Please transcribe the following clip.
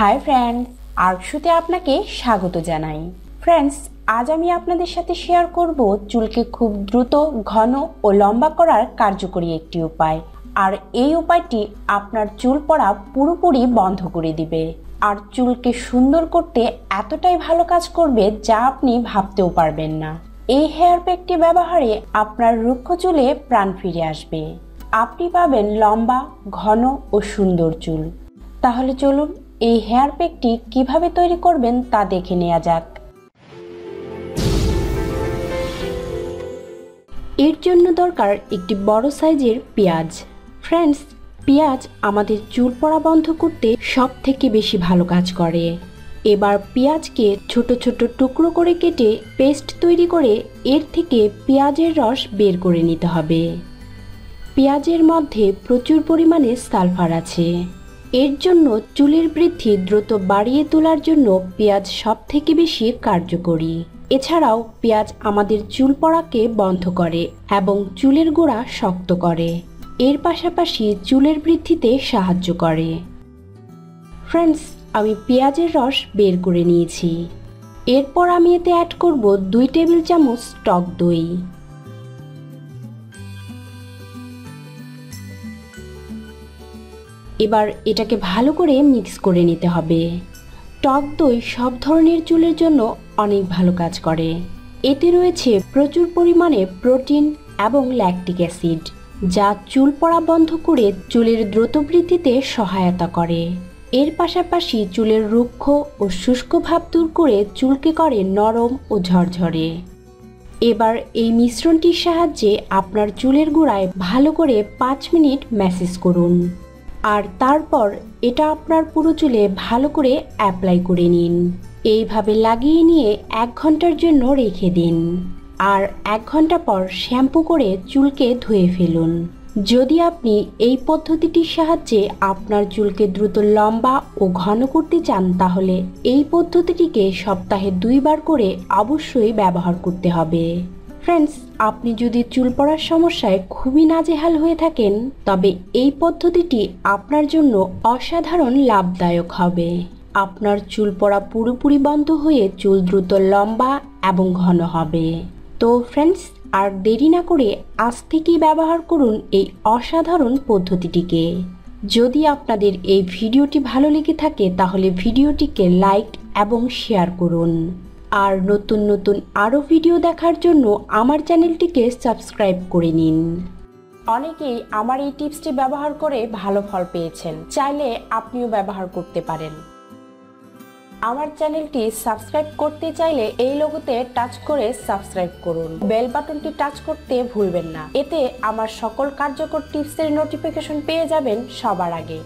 Hi friends আর্কশুতে আপনাকে স্বাগত জানাই। ফ্রেন্ডস আজ আমি আপনাদের সাথে শেয়ার করব চুলকে খুব দ্রুত, ঘন ও লম্বা করার কার্যকরী একটি উপায়। আর এই উপায়টি আপনার চুল পড়া পুরোপুরি বন্ধ করে দিবে। আর চুলকে সুন্দর করতে এতটাই ভালো কাজ করবে যা আপনি ভাবতেও পারবেন না। এই হেয়ার প্যাকটি ব্যবহারে আপনার রুক্ষ চুলে প্রাণ ফিরে আসবে। আপনি পাবেন লম্বা, ঘন ও সুন্দর চুল। তাহলে চলুন এই হেয়ার প্যাকটি কীভাবে তৈরি করবেন তা দেখে নেওয়া যাক। এর জন্য দরকার একটি বড় সাইজের পেঁয়াজ। ফ্রেন্ডস পেঁয়াজ আমাদের চুল পড়া বন্ধ করতে সব থেকে বেশি ভালো কাজ করে। এবার পেঁয়াজকে ছোট ছোট টুকরো করে কেটে পেস্ট তৈরি করে এর থেকে পেঁয়াজের রস বের করে নিতে হবে। পেঁয়াজের মধ্যে প্রচুর পরিমাণে সালফার আছে। এর জন্য চুলের বৃদ্ধি দ্রুত বাড়িয়ে তোলার জন্য পেঁয়াজ সব থেকে বেশি কার্যকরী। এছাড়াও পেঁয়াজ আমাদের চুল পড়াকে বন্ধ করে এবং চুলের গোড়া শক্ত করে। এর পাশাপাশি চুলের বৃদ্ধিতে সাহায্য করে। ফ্রেন্ডস, আমি পেঁয়াজের রস বের করে নিয়েছি। এরপর আমি এতে অ্যাড করব দুই টেবিল চামচ টক দই। এবার এটাকে ভালো করে মিক্স করে নিতে হবে। টক দই সব ধরনের চুলের জন্য অনেক ভালো কাজ করে। এতে রয়েছে প্রচুর পরিমাণে প্রোটিন এবং ল্যাকটিক অ্যাসিড যা চুল পড়া বন্ধ করে চুলের দ্রুত বৃদ্ধিতে সহায়তা করে। এর পাশাপাশি চুলের রুক্ষ ও শুষ্ক ভাব দূর করে চুলকে করে নরম ও ঝরঝরে। এবার এই মিশ্রণটির সাহায্যে আপনার চুলের গোড়ায় ভালো করে পাঁচ মিনিট ম্যাসেজ করুন। আর তারপর এটা আপনার পুরো চুলে ভালো করে অ্যাপ্লাই করে নিন। এইভাবে লাগিয়ে নিয়ে এক ঘণ্টার জন্য রেখে দিন। আর এক ঘণ্টা পর শ্যাম্পু করে চুলকে ধুয়ে ফেলুন। যদি আপনি এই পদ্ধতিটির সাহায্যে আপনার চুলকে দ্রুত লম্বা ও ঘন করতে চান, তাহলে এই পদ্ধতিটিকে সপ্তাহে দুইবার করে অবশ্যই ব্যবহার করতে হবে। ফ্রেন্ডস আপনি যদি চুল পড়ার সমস্যায় খুবই নাজেহাল হয়ে থাকেন, তবে এই পদ্ধতিটি আপনার জন্য অসাধারণ লাভদায়ক হবে। আপনার চুল পড়া পুরোপুরি বন্ধ হয়ে চুল দ্রুত লম্বা এবং ঘন হবে। তো ফ্রেন্ডস আর দেরি না করে আজ থেকেই ব্যবহার করুন এই অসাধারণ পদ্ধতিটিকে। যদি আপনাদের এই ভিডিওটি ভালো লেগে থাকে, তাহলে ভিডিওটিকে লাইক এবং শেয়ার করুন। আর নতুন নতুন আরও ভিডিও দেখার জন্য আমার চ্যানেলটিকে সাবস্ক্রাইব করে নিন। অনেকেই আমার এই টিপসটি ব্যবহার করে ভালো ফল পেয়েছেন, চাইলে আপনিও ব্যবহার করতে পারেন। আমার চ্যানেলটি সাবস্ক্রাইব করতে চাইলে এই লোগোতে টাচ করে সাবস্ক্রাইব করুন। বেল বাটনটি টাচ করতে ভুলবেন না। এতে আমার সকল কার্যকর টিপসের নোটিফিকেশন পেয়ে যাবেন সবার আগে।